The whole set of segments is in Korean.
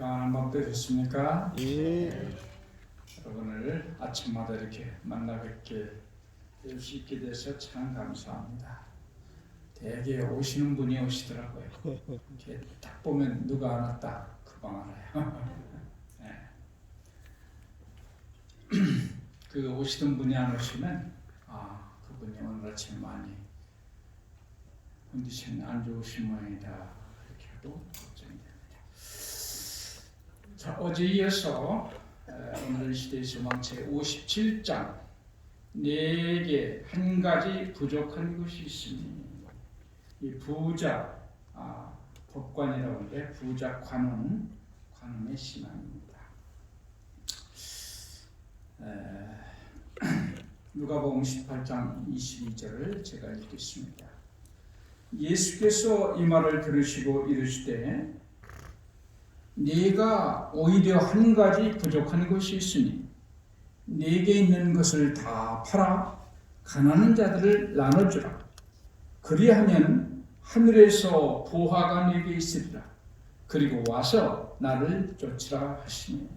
평안한 밤 되셨습니까? 예. 여러분을 아침마다 이렇게 만나 뵙게 될 수 있게 돼서 참 감사합니다. 대개 오시는 분이 오시더라고요. 이렇게 딱 보면 누가 안 왔다 그방 알아요. 네. 그 오시던 분이 안 오시면 아 그분이 오늘 아침 많이 컨디션이 안 좋으신 모양이다 이렇게 하고. 자 어제 이어서 에, 오늘 시대의 소망 제 57장 네개 한 가지 부족한 것이 있으니 이 부자 아, 법관이라고 하는데 부자 관원 관원의 신앙입니다. 에, 누가복음 18장 22절을 제가 읽겠습니다. 예수께서 이 말을 들으시고 이르시되 네가 오히려 한 가지 부족한 것이 있으니 네게 있는 것을 다 팔아 가난한 자들을 나눠주라. 그리하면 하늘에서 보화가 네게 있으리라. 그리고 와서 나를 쫓으라 하시니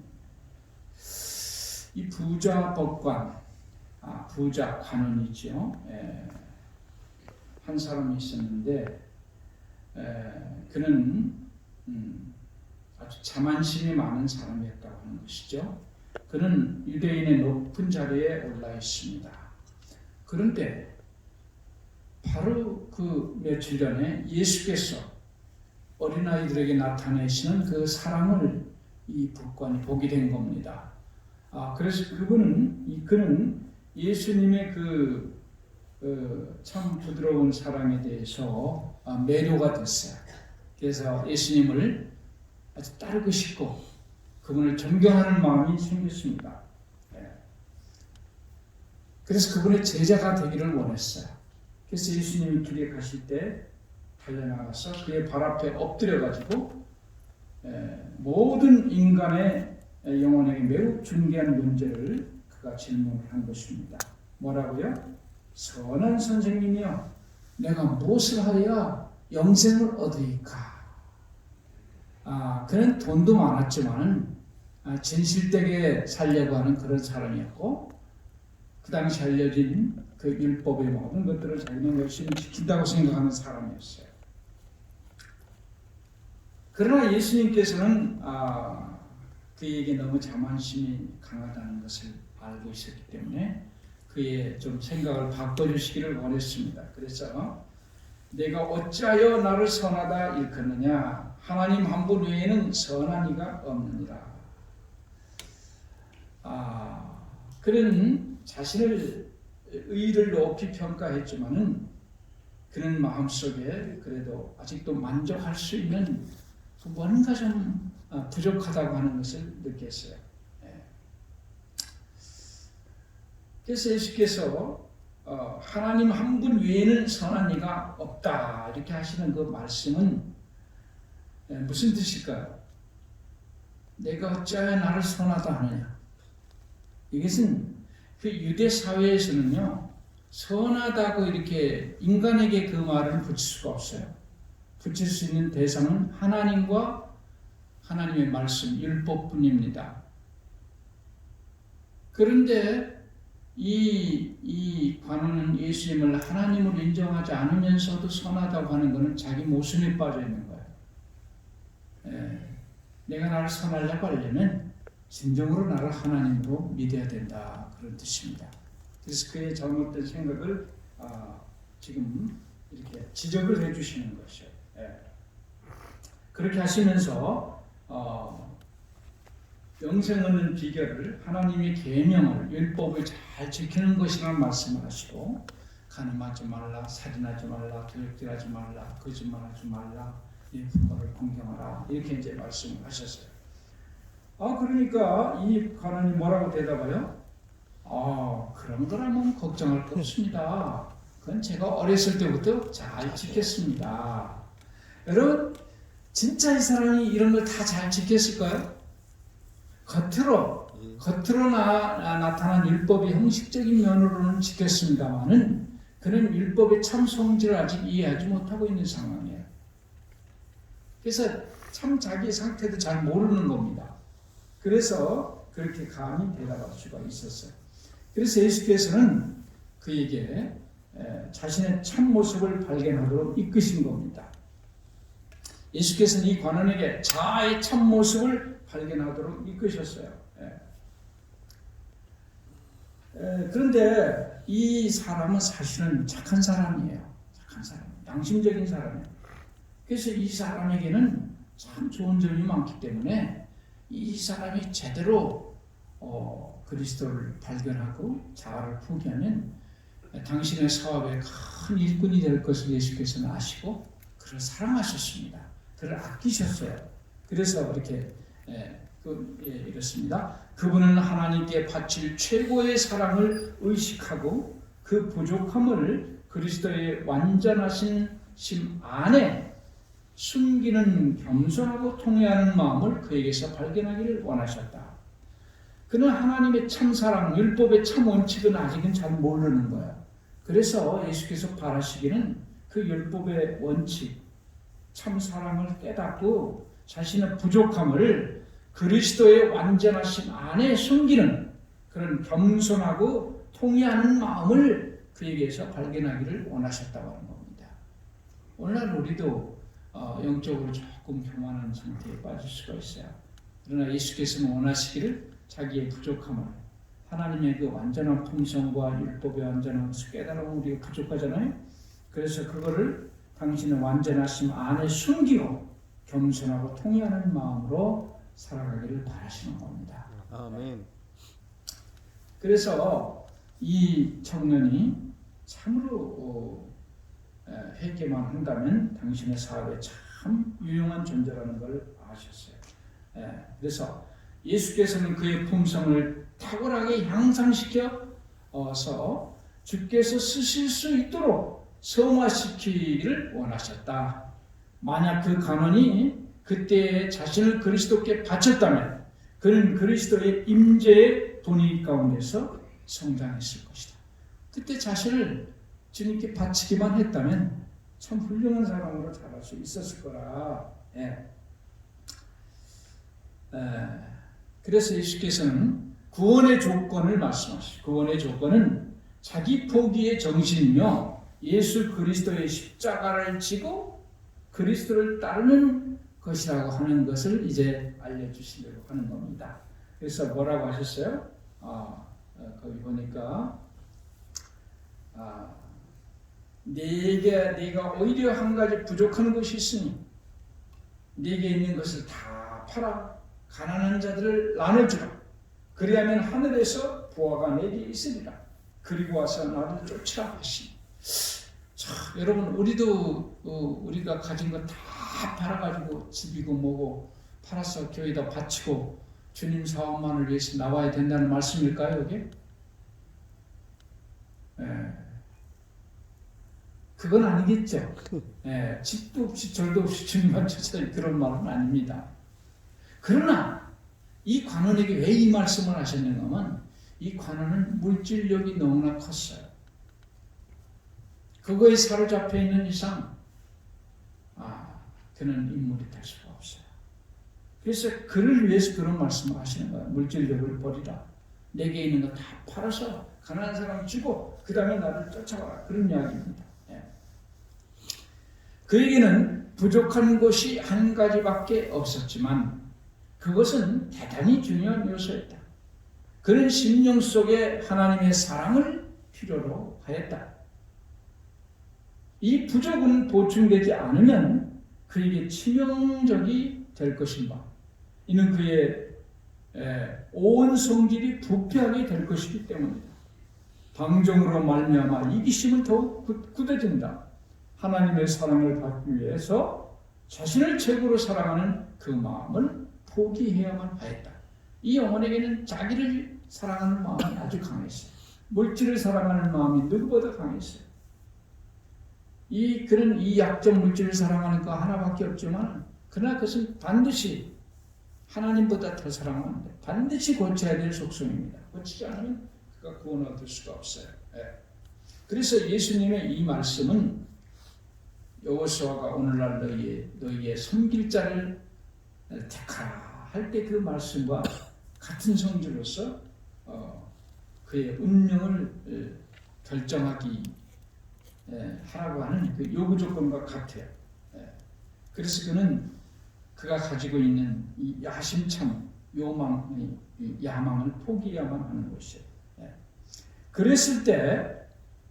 이 부자 법관, 아, 부자 관원이지요. 예, 한 사람이 있었는데 에, 그는 음, 아주 자만심이 많은 사람이었다고 하는 것이죠. 그는 유대인의 높은 자리에 올라 있습니다. 그런데 바로 그 며칠 전에 예수께서 어린아이들에게 나타내시는 그 사랑을 이 법관이 보게 된 겁니다. 아, 그래서 그분은, 이 그는 예수님의 그, 그 참 부드러운 사랑에 대해서 아, 매료가 됐어요. 그래서 예수님을 아주 따르고 싶고 그분을 존경하는 마음이 생겼습니다. 예. 그래서 그분의 제자가 되기를 원했어요. 그래서 예수님이 길에 가실 때 달려나가서 그의 발 앞에 엎드려 가지고 예, 모든 인간의 영혼에게 매우 중대한 문제를 그가 질문을 한 것입니다. 뭐라고요? 선한 선생님이여, 내가 무엇을 하여야 영생을 얻으리까? 아, 그는 돈도 많았지만 아, 진실되게 살려고 하는 그런 사람이었고 그 당시 알려진 그 율법의 모든 것들을 자기는 열심히 지킨다고 생각하는 사람이었어요. 그러나 예수님께서는 아, 그에게 너무 자만심이 강하다는 것을 알고 있었기 때문에 그의 좀 생각을 바꿔주시기를 원했습니다. 그래서 내가 어찌하여 나를 선하다 일컫느냐 하나님 한 분 외에는 선한 이가 없느니라. 아, 그는 자신을 의를 높이 평가했지만은 그는 마음속에 그래도 아직도 만족할 수 있는 그 뭔가 좀 아, 부족하다고 하는 것을 느꼈어요. 예. 그래서 예수께서 어, 하나님 한 분 외에는 선한 이가 없다 이렇게 하시는 그 말씀은 예, 무슨 뜻일까요? 내가 어찌하여 나를 선하다 하느냐? 이것은 그 유대 사회에서는요 선하다고 이렇게 인간에게 그 말을 붙일 수가 없어요. 붙일 수 있는 대상은 하나님과 하나님의 말씀, 율법뿐입니다. 그런데 이, 이 관원은 예수님을 하나님으로 인정하지 않으면서도 선하다고 하는 것은 자기 모순에 빠져 있는 거예요. 예, 내가 나를 선하려고 하려면 진정으로 나를 하나님으로 믿어야 된다. 그런 뜻입니다. 그래서 그의 잘못된 생각을 아, 지금 이렇게 지적을 해주시는 것이요. 예. 그렇게 하시면서 어, 영생 얻는 비결을 하나님의 계명을 율법을 잘 지키는 것이라는 말씀을 하시고 가늠하지 말라, 살인하지 말라, 도둑질하지 말라, 거짓말하지 말라, 이 부모를 공경하라 이렇게 이제 말씀을 하셨어요. 아 그러니까 이 관원이 뭐라고 대답해요? 아 그런 거라면 걱정할 거 없습니다. 그건 제가 어렸을 때부터 잘 지켰습니다. 여러분 진짜 이 사람이 이런 걸 다 잘 지켰을까요? 겉으로 겉으로 나, 나, 나타난 율법이 형식적인 면으로는 지켰습니다만은 그는 율법의 참 성질을 아직 이해하지 못하고 있는 상황이에요. 그래서 참 자기 상태도 잘 모르는 겁니다. 그래서 그렇게 감히 대답할 수가 있었어요. 그래서 예수께서는 그에게 에, 자신의 참 모습을 발견하도록 이끄신 겁니다. 예수께서는 이 관원에게 자아의 참 모습을 발견하도록 이끄셨어요. 그런데 이 사람은 사실은 착한 사람이에요. 착한 사람, 양심적인 사람이에요. 그래서 이 사람에게는 참 좋은 점이 많기 때문에 이 사람이 제대로 어, 그리스도를 발견하고 자아를 포기하면 당신의 사업에 큰 일꾼이 될 것을 예수께서는 아시고 그를 사랑하셨습니다. 그를 아끼셨어요. 그래서 이렇게 예, 그, 예, 이렇습니다. 그분은 하나님께 바칠 최고의 사랑을 의식하고 그 부족함을 그리스도의 완전하신 심 안에 숨기는 겸손하고 통회하는 마음을 그에게서 발견하기를 원하셨다. 그는 하나님의 참 사랑, 율법의 참 원칙은 아직은 잘 모르는 거야. 그래서 예수께서 바라시기는 그 율법의 원칙, 참 사랑을 깨닫고 자신의 부족함을 그리스도의 완전하신 안에 숨기는 그런 겸손하고 통회하는 마음을 그에게서 발견하기를 원하셨다고 하는 겁니다. 오늘날 우리도 어, 영적으로 조금 교만한 상태에 빠질 수가 있어요. 그러나 예수께서는 원하시기를 자기의 부족함을 하나님의 그 완전한 품성과 율법의 완전한 것을 깨달으면 우리가 부족하잖아요. 그래서 그거를 당신의 완전하심 안에 숨기고 겸손하고 통회하는 마음으로 살아가기를 바라시는 겁니다. 아멘. 그래서 이 청년이 참으로 어, 에, 회개만 한다면 당신의 사업에 참 유용한 존재라는 걸 아셨어요. 에, 그래서 예수께서는 그의 품성을 탁월하게 향상시켜서 주께서 쓰실 수 있도록 성화시키기를 원하셨다. 만약 그 간원이 그때 자신을 그리스도께 바쳤다면 그는 그리스도의 임재의 분위기 가운데서 성장했을 것이다. 그때 자신을 주님께 바치기만 했다면 참 훌륭한 사람으로 자랄 수 있었을 거라. 예. 에, 그래서 예수께서는 구원의 조건을 말씀하시고 구원의 조건은 자기 포기의 정신이며 예수 그리스도의 십자가를 지고 그리스도를 따르는 것이라고 하는 것을 이제 알려주시려고 하는 겁니다. 그래서 뭐라고 하셨어요? 아, 어, 거기 보니까 아, 내게 내가 오히려 한 가지 부족한 것이 있으니 내게 있는 것을 다 팔아 가난한 자들을 나눠주라. 그리하면 하늘에서 보아가 내게 있으리라. 그리고 와서 나를 쫓으라 하시니. 자, 여러분 우리도 어, 우리가 가진 거 다 팔아가지고 집이고 뭐고 팔아서 교회에다 바치고 주님 사업만을 위해서 나와야 된다는 말씀일까요, 이게? 예. 그건 아니겠죠. 예, 집도 없이 절도 없이 주님만 쫓아 그런 말은 아닙니다. 그러나 이 관원에게 왜 이 말씀을 하셨는가 하면 이 관원은 물질력이 너무나 컸어요. 그거에 사로잡혀 있는 이상 아, 그는 인물이 될 수가 없어요. 그래서 그를 위해서 그런 말씀을 하시는 거예요. 물질력을 버리라. 내게 있는 거 다 팔아서 가난한 사람 주고 그 다음에 나를 쫓아와라. 그런 이야기입니다. 예. 그에게는 부족한 것이 한 가지밖에 없었지만 그것은 대단히 중요한 요소였다. 그는 심령 속에 하나님의 사랑을 필요로 하였다. 이 부족은 보충되지 않으면 그에게 치명적이 될 것인가. 이는 그의 온 성질이 부패하게 될 것이기 때문이다. 방종으로 말미암아 이기심은 더욱 굳어진다. 하나님의 사랑을 받기 위해서 자신을 최고로 사랑하는 그 마음을 포기해야만 하였다. 이 영혼에게는 자기를 사랑하는 마음이 아주 강했어요. 물질을 사랑하는 마음이 누구보다 강했어요. 이 그는 이 약점 물질을 사랑하는 거 하나밖에 없지만 그러나 그것은 반드시 하나님보다 더 사랑하는데 반드시 고쳐야 될 속성입니다. 고치지 않으면 그가 구원 얻을 수가 없어요. 예. 그래서 예수님의 이 말씀은 여호수아가 오늘날 너희의 너희의 섬길 자를 택하라 할 때 그 말씀과 같은 성질로서 어, 그의 운명을 에, 결정하기 에, 하라고 하는 그 요구 조건과 같아요. 에, 그래서 그는 그가 가지고 있는 이 야심찬 요망, 이 야망을 포기해야만 하는 것이에요. 예. 그랬을 때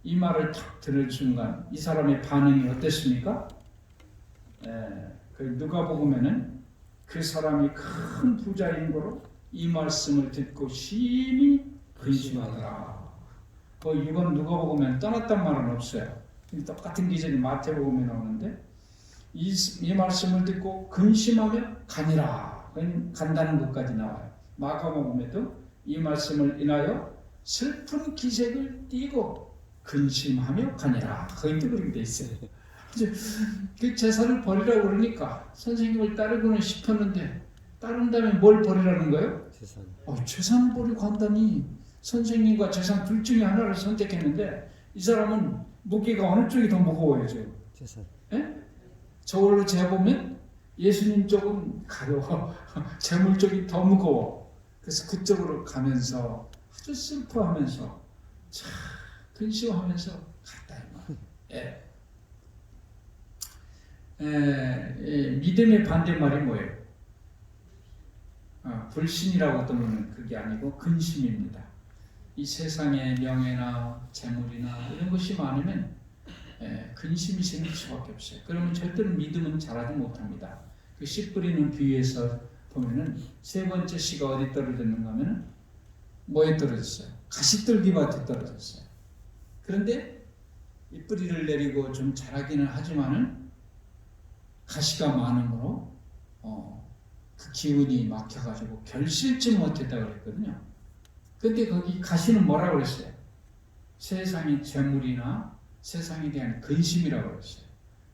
이 말을 탁 들을 순간 이 사람의 반응이 어땠습니까? 예, 그 누가 보면은 그 사람이 큰 부자인 거로 이 말씀을 듣고 심히 근심하더라. 그 이건 누가 보면 떠났단 말은 없어요. 똑같은 기절이 마태복음에 나오는데 이, 이 말씀을 듣고 근심하며 가니라. 간다는 것까지 나와요. 마가복음에도 이 말씀을 인하여 슬픈 기색을 띠고 근심하며 가니라. 거기도 그렇게 돼 있어요. 이제 그 재산을 버리라고 그러니까 선생님을 따르고는 싶었는데 따른 다음에 뭘 버리라는 거예요? 재산. 어, 재산 버리고 한다니 선생님과 재산 둘 중에 하나를 선택했는데 이 사람은 무게가 어느 쪽이 더 무거워요 지금? 재산. 저걸로 재보면 예수님 쪽은 가벼워 재물 쪽이 더 무거워 그래서 그쪽으로 가면서 아주 슬퍼하면서 참 근심하면서 갔다 이 말. 예. 에, 예, 믿음의 반대말이 뭐예요? 아, 불신이라고 떠는 그게 아니고 근심입니다. 이 세상의 명예나 재물이나 이런 것이 많으면 예, 근심이 생길 수밖에 없어요. 그러면 절대로 믿음은 자라지 못합니다. 그 씨 뿌리는 비유에서 보면은 세 번째 씨가 어디 떨어졌는가 하면은 뭐에 떨어졌어요? 가시떨기 밭에 떨어졌어요. 그런데 이 뿌리를 내리고 좀 자라기는 하지만은 가시가 많으므로 어, 그 기운이 막혀가지고 결실지 못했다 그랬거든요. 근데 거기 가시는 뭐라고 그랬어요? 세상의 재물이나 세상에 대한 근심이라고 그랬어요.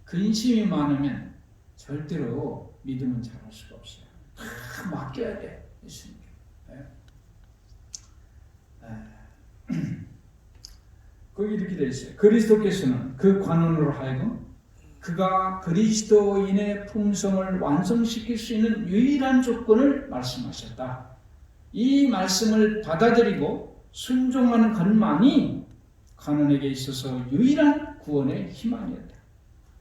근심이 많으면 절대로 믿음은 잘할 수가 없어요. 다 맡겨야 돼. 예수님께. 예. 예. 거기 이렇게 돼 있어요. 그리스도께서는 그 관원으로 하여금 그가 그리스도인의 품성을 완성시킬 수 있는 유일한 조건을 말씀하셨다. 이 말씀을 받아들이고 순종하는 것만이 가난에게 있어서 유일한 구원의 희망이었다.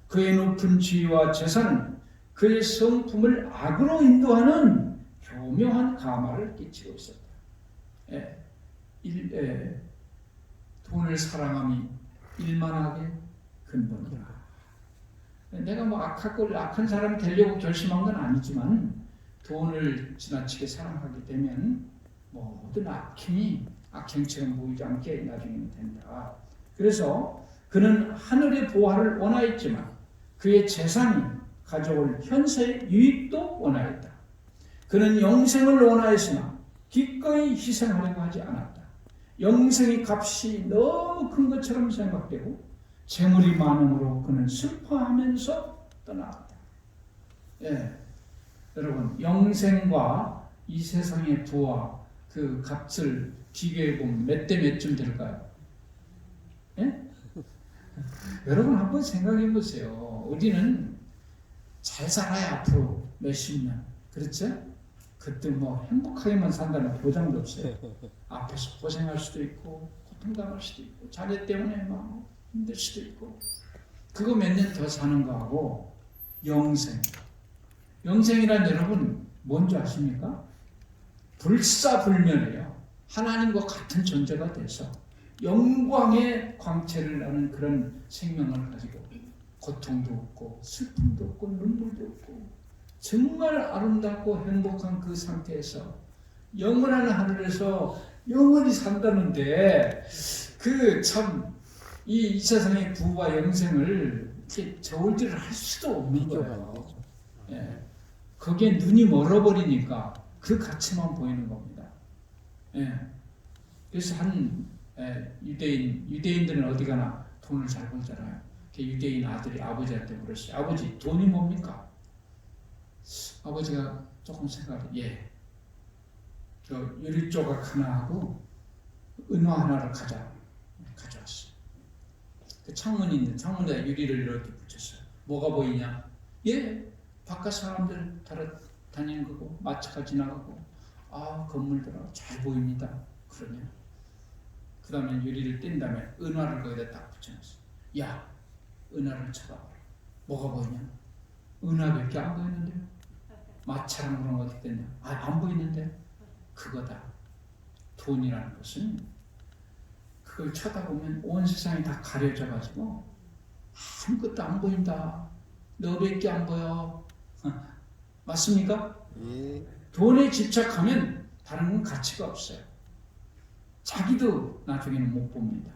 그의 높은 지위와 재산은 그의 성품을 악으로 인도하는 교묘한 가마를 끼치고 있었다. 예, 일, 예, 돈을 사랑함이 일만하게 근본이다. 내가 뭐 악하고 악한 사람이 되려고 결심한 건 아니지만 돈을 지나치게 사랑하게 되면 모든 악행이 악행처럼 보이지 않게 나중에는 된다. 그래서 그는 하늘의 보화를 원하였지만 그의 재산이 가져올 현세의 유익도 원하였다. 그는 영생을 원하였으나 기꺼이 희생하려고 하지 않았다. 영생의 값이 너무 큰 것처럼 생각되고 재물이 많음으로 그는 슬퍼하면서 떠나갔다. 예, 여러분 영생과 이 세상의 부와 그 값을 비교해 보면 몇 대 몇쯤 될까요? 예? 여러분 한번 생각해 보세요. 우리는 잘 살아야 앞으로 몇십 년, 그렇죠? 그때 뭐 행복하게만 산다는 보장도 없어요. 앞에서 고생할 수도 있고 고통당할 수도 있고 자녀 때문에 막 힘들 수도 있고 그거 몇 년 더 사는 거하고 영생. 영생이란 여러분 뭔지 아십니까? 불사불멸이에요. 하나님과 같은 존재가 돼서 영광의 광채를 나는 그런 생명을 가지고 고통도 없고 슬픔도 없고 눈물도 없고 정말 아름답고 행복한 그 상태에서 영원한 하늘에서 영원히 산다는데 그 참 이 세상의 부와 영생을 이렇게 저울질을 할 수도 없는 거예요. 예. 거기에 눈이 멀어버리니까 그 가치만 보이는 겁니다. 예. 그래서 한 예, 유대인 유대인들은 어디 가나 돈을 잘 벌잖아요. 그 유대인 아들이 아버지한테 물었어요. 아버지 돈이 뭡니까? 아버지가 조금 생각해. 예. 저 유리 조각 하나 하고 은화 하나를 가자. 네, 가져왔어. 그 창문이 있는 창문에 유리를 이렇게 붙였어요. 뭐가 보이냐? 예. 바깥 사람들 다, 다니는 거고 마차가 지나가고 아 건물들하고 잘 보입니다. 그러냐? 그 다음에 유리를 뗀 다음에 은화를 거기다 딱 붙여놨어. 야 은화를 쳐다봐라. 뭐가 보이냐? 은화밖에 안 보이는데요. 마차랑 그런 거 어디 됐냐? 아, 안 보이는데 그거다. 돈이라는 것은 그걸 쳐다보면 온 세상이 다 가려져 가지고 아무것도 안 보인다. 너밖에 안 보여. 맞습니까? 예. 돈에 집착하면 다른 건 가치가 없어요. 자기도 나중에는 못 봅니다.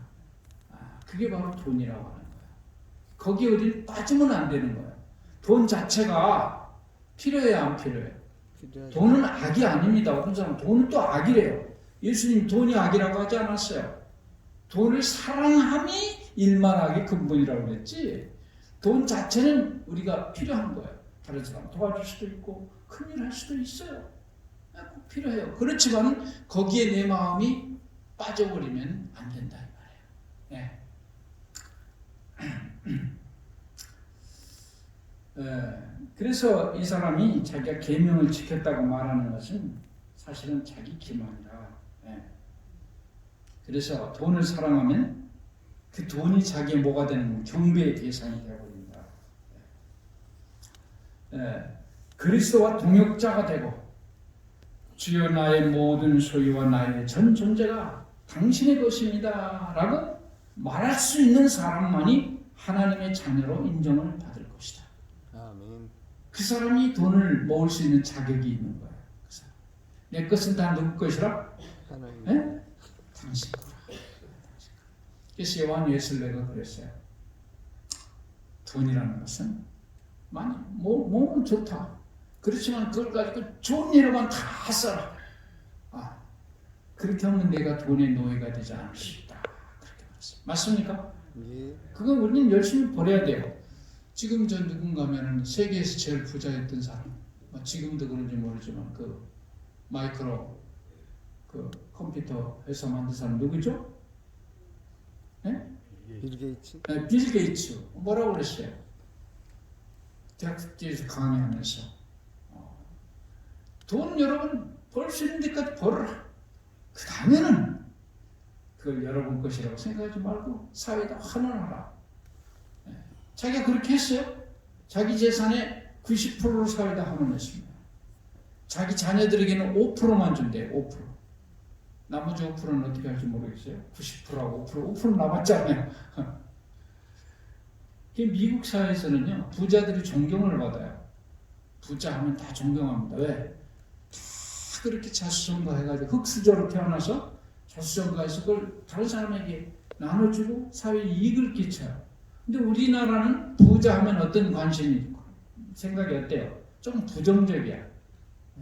아, 그게 바로 돈이라고 하는 거예요. 거기에 우리는 빠지면 안 되는 거예요. 돈 자체가 필요해요, 안 필요해요? 필요하죠. 돈은 악이 아닙니다. 어떤 사람은 돈은 또 악이래요. 예수님 돈이 악이라고 하지 않았어요. 돈을 사랑함이 일만하게 근본이라고 그랬지. 돈 자체는 우리가 필요한 거예요. 다른 사람 도와줄 수도 있고 큰일 할 수도 있어요. 아, 꼭 필요해요. 그렇지만 거기에 내 마음이 빠져버리면 안 된다 이 말이에요. 예. 예, 그래서 이 사람이 자기가 계명을 지켰다고 말하는 것은 사실은 자기 기만이다. 예. 그래서 돈을 사랑하면 그 돈이 자기의 뭐가 되는 경배의 대상이 되어버립니다. 예. 그리스도와 동역자가 되고 주여 나의 모든 소유와 나의 전 존재가 당신의 것입니다. 라고 말할 수 있는 사람만이 하나님의 자녀로 인정을 받을 것이다. 아멘. 그 사람이 돈을 모을 수 있는 자격이 있는 거예요. 그. 내 것은 다 누구 것이라? 하나님. 예? 당신 거라. 그래서 요한 예술내가 그랬어요. 돈이라는 것은 많이 모, 몸은 좋다. 그렇지만 그걸 가지고 좋은 일로만 다 써라. 아, 그렇게 하면 내가 돈의 노예가 되지 않을 수 있다. 그렇게 말했어요. 맞습니까? 예. 그건 우리는 열심히 벌어야 돼요. 지금 저 누군가면은 세계에서 제일 부자였던 사람, 뭐 지금도 그런지 모르지만 그 마이크로 그 컴퓨터 회사 만든 사람 누구죠? 빌 게이츠. 네, 빌 게이츠 뭐라고 그랬어요? 대학교에서 강의하면서 어, 돈 여러분 벌 수 있는 데까지 벌어라. 그 다음에는 그걸 여러분 것이라고 생각하지 말고 사회에다 환원하라. 예, 자기가 그렇게 했어요. 자기 재산의 90%를 사회에다 환원했습니다. 자기 자녀들에게는 5%만 준대요. 5%. 나머지 5%는 어떻게 할지 모르겠어요. 90%하고 5%, 5% 남았잖아요. 그 미국 사회에서는요 부자들이 존경을 받아요. 부자 하면 다 존경합니다. 왜? 다 그렇게 자수성가 해가지고 흑수저로 태어나서 자수성가해서 그걸 다른 사람에게 나눠주고 사회에 이익을 끼쳐요. 근데 우리나라는 부자 하면 어떤 관심이 생각이 어때요? 좀 부정적이야.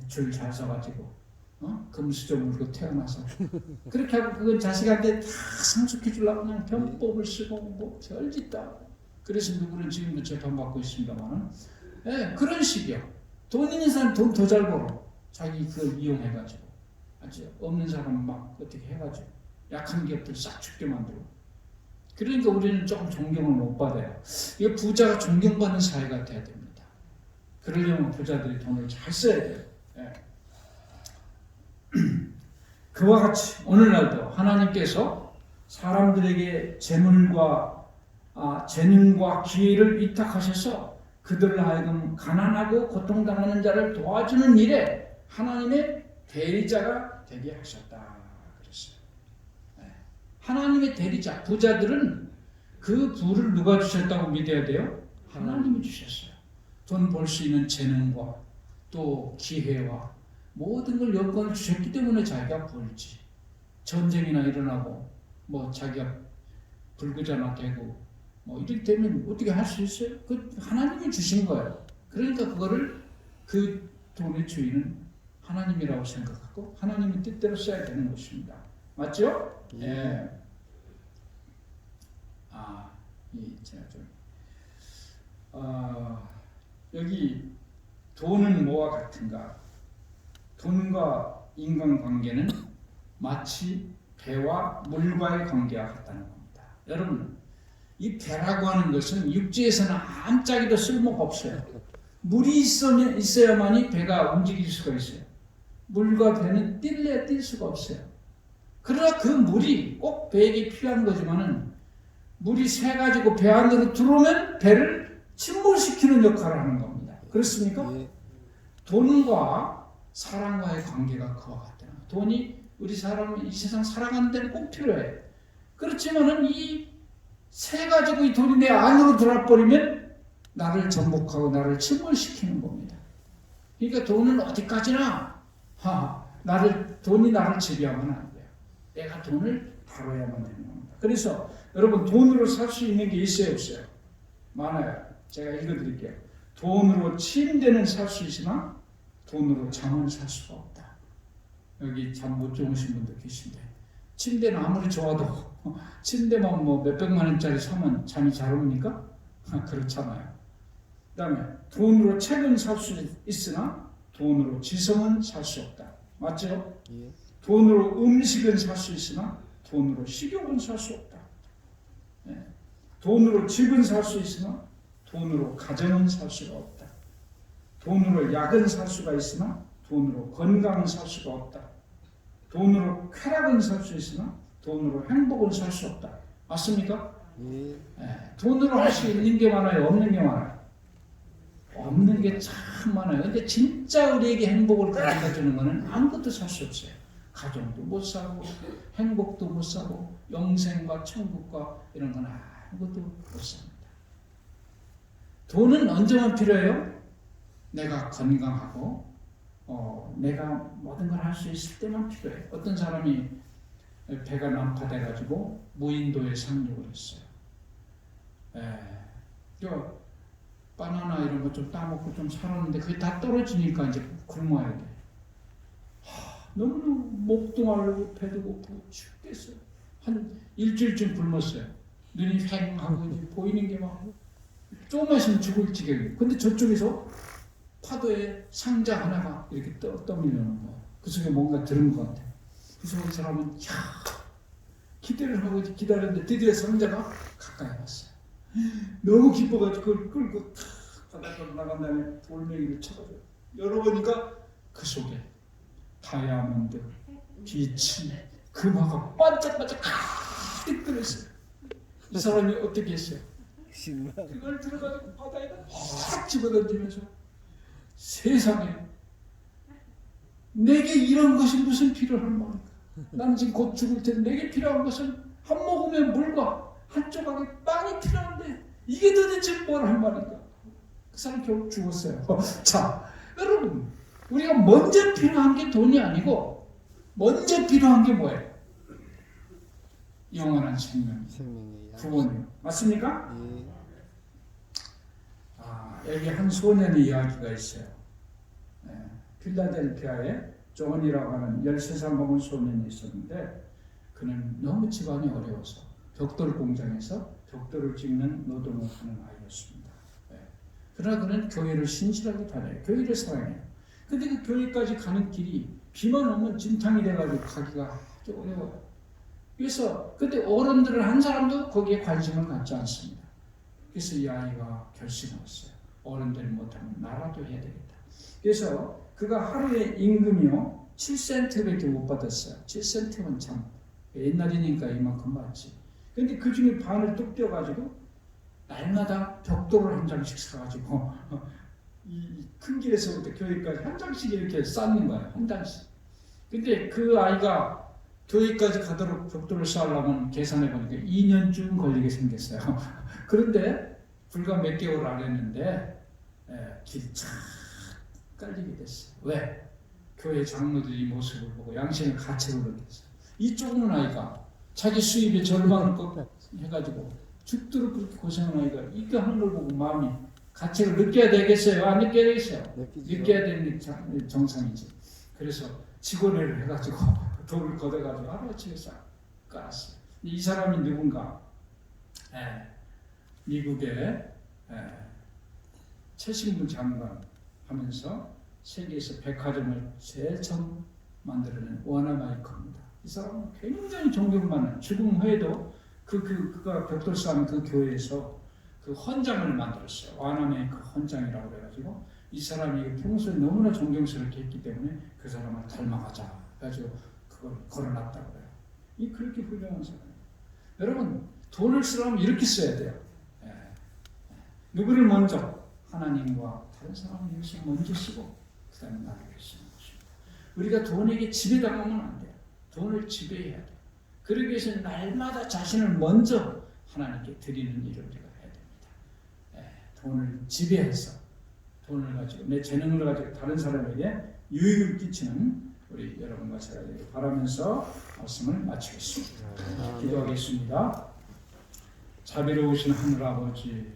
줄 잘 서가지고 어? 금수저 물고 태어나서 그렇게 하고 그건 자식한테 다 상속해 주려고 그냥 병법을 쓰고 뭐 별짓 다 하고. 그래서 누구는 지금도 재판받고 있습니다만은 예, 그런 식이요. 돈 있는 사람 돈 더 잘 벌어. 자기 그걸 이용해가지고 아주 없는 사람 막 어떻게 해가지고 약한 기업들 싹 죽게 만들고. 그러니까 우리는 조금 존경을 못 받아요. 이거 부자가 존경받는 사회가 돼야 됩니다. 그러려면 부자들이 돈을 잘 써야 돼요. 예. 그와 같이 오늘날도 하나님께서 사람들에게 재물과 아, 재능과 기회를 위탁하셔서 그들을 하여금 가난하고 고통당하는 자를 도와주는 일에 하나님의 대리자가 되게 하셨다. 하나님의 대리자 부자들은 그 부를 누가 주셨다고 믿어야 돼요? 하나님이 주셨어요. 돈 벌 수 있는 재능과 또 기회와 모든 걸 여건을 주셨기 때문에 자기가 벌지. 전쟁이나 일어나고 뭐 자기가 불구자나 되고 뭐 이럴 때면 어떻게 할 수 있어요? 그 하나님이 주신 거예요. 그러니까 그거를 그 돈의 주인은 하나님이라고 생각하고 하나님의 뜻대로 써야 되는 것입니다. 맞죠? 예. 아, 이 제가 좀 아, 여기 돈은 뭐와 같은가? 돈과 인간관계는 마치 배와 물과의 관계와 같다는 겁니다. 여러분, 이 배라고 하는 것은 육지에서는 아무짝에도 쓸모가 없어요. 물이 있어야만이 배가 움직일 수가 있어요. 물과 배는 뛸래 뛸 수가 없어요. 그러나 그 물이 꼭 배에게 필요한 거지만은 물이 새 가지고 배 안으로 들어오면 배를 침몰시키는 역할을 하는 겁니다. 그렇습니까? 예. 돈과 사랑과의 관계가 그와 같다. 돈이 우리 사람 이 세상 살아가는 데는 꼭 필요해. 그렇지만은 이 새 가지고 이 돈이 내 안으로 들어와 버리면 나를 전복하고 나를 침몰시키는 겁니다. 그러니까 돈은 어디까지나 하 나를 돈이 나를 돼요. 내가 돈을 다뤄야만 되는 겁니다. 그래서 여러분 돈으로 살 수 있는 게 있어요 없어요? 많아요. 제가 읽어드릴게요. 돈으로 침대는 살 수 있으나 돈으로 잠은 살 수가 없다. 여기 잠 못 주무신 분도 계신데 침대는 아무리 좋아도 침대만 뭐 몇백만 원짜리 사면 잠이 잘 옵니까? 아, 그렇잖아요. 그 다음에 돈으로 책은 살 수 있으나 돈으로 지성은 살 수 없다. 맞죠? 예. 돈으로 음식은 살 수 있으나 돈으로 식욕은 살 수 없다. 예. 돈으로 집은 살 수 있으나 돈으로 가정은 살 수가 없다. 돈으로 약은 살 수가 있으나 돈으로 건강은 살 수가 없다. 돈으로 쾌락은 살 수 있으나 돈으로 행복은 살 수 없다. 맞습니까? 예. 예, 돈으로 할 수 있는 게 많아요, 없는 게 많아요. 없는 게 참 많아요. 근데 진짜 우리에게 행복을 가져다 주는 거는 아무것도 살 수 없어요. 가정도 못 사고, 행복도 못 사고, 영생과 천국과 이런 건 아무것도 못 삽니다. 돈은 언제만 필요해요? 내가 건강하고, 어, 내가 모든 걸 할 수 있을 때만 필요해요. 어떤 사람이 배가 난파돼 가지고 무인도에 상륙을 했어요. 예. 저 바나나 이런 거 좀 따먹고 좀 살았는데 그게 다 떨어지니까 이제 굶어야 돼. 하, 너무너무 목도 마르고 배도 고프고 죽겠어요. 한 일주일쯤 굶었어요. 눈이 휑하고 보이는 게 막 조금만 있으면 죽을 지경이에요. 근데 저쪽에서 파도에 상자 하나가 이렇게 떠, 떠밀려오는 거예요. 그 속에 뭔가 들은 것 같아요. 그 사람은 야 기대를 하고 기다렸는데 드디어 상자가 가까이 왔어요. 너무 기뻐가지고 그걸 끌고 탁 바닷가로 나간 다음에 돌멩이를 쳐가지고 열어보니까 그 속에 다이아몬드, 빛이 금화가 반짝반짝 가득 들어있어요. 이 사람이 어떻게 했어요? 그걸 들어가지고 바다에다 확 집어던지면서 세상에 내게 이런 것이 무슨 필요한 말인가? 나는 지금 곧 죽을 텐데 내게 필요한 것은 한 모금의 물과 한 조각의 빵이 필요한데 이게 도대체 뭐란 말인가? 그 사람 결국 죽었어요. 자, 여러분 우리가 먼저 필요한 게 돈이 아니고 먼저 필요한 게 뭐예요? 영원한 생명. 구원 맞습니까? 예. 아, 여기 한 소년의 이야기가 있어요. 예, 필라델피아에 존이라고 하는 13살 먹은 소년이 있었는데 그는 너무 집안이 어려워서 벽돌 공장에서 벽돌을 찍는 노동을 하는 아이였습니다. 예. 그러나 그는 교회를 신실하게 다녀요. 교회를 사랑해요. 근데 그 교회까지 가는 길이 비만 오면 진탕이 돼가지고 가기가 아주 어려워요. 그래서 그때 어른들은 한 사람도 거기에 관심을 갖지 않습니다. 그래서 이 아이가 결심했어요. 어른들이 못하면 나라도 해야 되겠다. 그래서 그가 하루에 임금이요 7센트밖에 못 받았어요. 7센트면 참 옛날이니까 이만큼 받지. 근데 그 중에 반을 뚝 떼어가지고 날마다 벽돌을 한 장씩 사가지고 이 큰 길에서부터 교회까지 한 장씩 이렇게 쌓는 거예요. 한 장씩. 근데 그 아이가 교회까지 가도록 벽돌을 쌓으려면 계산해 보니까 2년쯤 걸리게 생겼어요. 그런데 불과 몇 개월 안 했는데 예, 길쫙 깔리게 됐어요. 왜? 교회 장로들이 이 모습을 보고 양심의 가책을 느꼈어요. 이 좁은 아이가 자기 수입의 절반을 꺾 해가지고 죽도록 그렇게 고생한 아이가 이거 하는 걸 보고 마음이 가책을 느껴야 되겠어요? 안 느껴야 되겠어요? 느끼죠. 느껴야 되는 정- 정상이지. 그래서 직원회를 해가지고 돌을 걷어가지고 하루아침에 싹 깔았어요. 이 사람이 누군가? 예, 미국의 예, 최신부 장관 하면서 세계에서 백화점을 제일 처음 만들어낸 워너마이커입니다. 이 사람은 굉장히 존경받는 죽음 후에도 그, 그, 그가 벽돌 쌓은 그 교회에서 그그 헌장을 만들었어요. 와남의 그 헌장이라고 그래가지고 이 사람이 평소에 너무나 존경스럽게 했기 때문에 그 사람을 닮아가자. 그래가지고 그걸 걸어놨다고 그래요. 이 그렇게 훌륭한 사람이에요. 여러분 돈을 쓰려면 이렇게 써야 돼요. 예. 누구를 먼저 하나님과 다른 사람을 위해서 먼저 쓰고 그 다음에 나를 위해서 쓰는 것입니다. 우리가 돈에게 지배당하면 안 돼요. 돈을 지배해야 돼요. 그러기 위해서 날마다 자신을 먼저 하나님께 드리는 일을 우리가 돈을 지배해서 돈을 가지고 내 재능을 가지고 다른 사람에게 유익을 끼치는 우리 여러분과 제가 되길 바라면서 말씀을 마치겠습니다. 아멘. 기도하겠습니다. 자비로우신 하늘 아버지,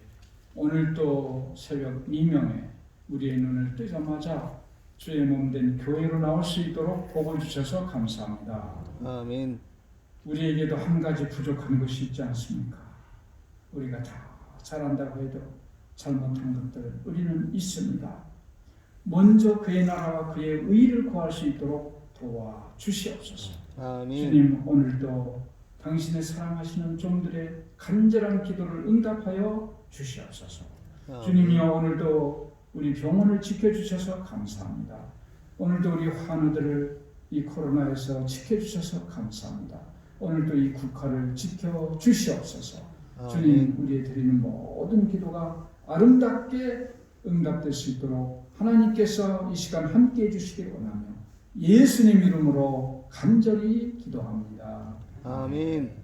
오늘 또 새벽 미명에 우리의 눈을 뜨자마자 주의 몸된 교회로 나올 수 있도록 복을 주셔서 감사합니다. 아멘. 우리에게도 한 가지 부족한 것이 있지 않습니까? 우리가 다 잘한다고 해도 잘못한 것들 우리는 있습니다. 먼저 그의 나라와 그의 의를 구할 수 있도록 도와 주시옵소서. 아멘. 주님 오늘도 당신의 사랑하시는 종들의 간절한 기도를 응답하여 주시옵소서. 주님이여 오늘도 우리 병원을 지켜주셔서 감사합니다. 오늘도 우리 환우들을 이 코로나에서 지켜주셔서 감사합니다. 오늘도 이 국가를 지켜 주시옵소서. 주님 우리의 드리는 모든 기도가 아름답게 응답될 수 있도록 하나님께서 이 시간 함께 해주시길 원하며 예수님 이름으로 간절히 기도합니다. 아멘.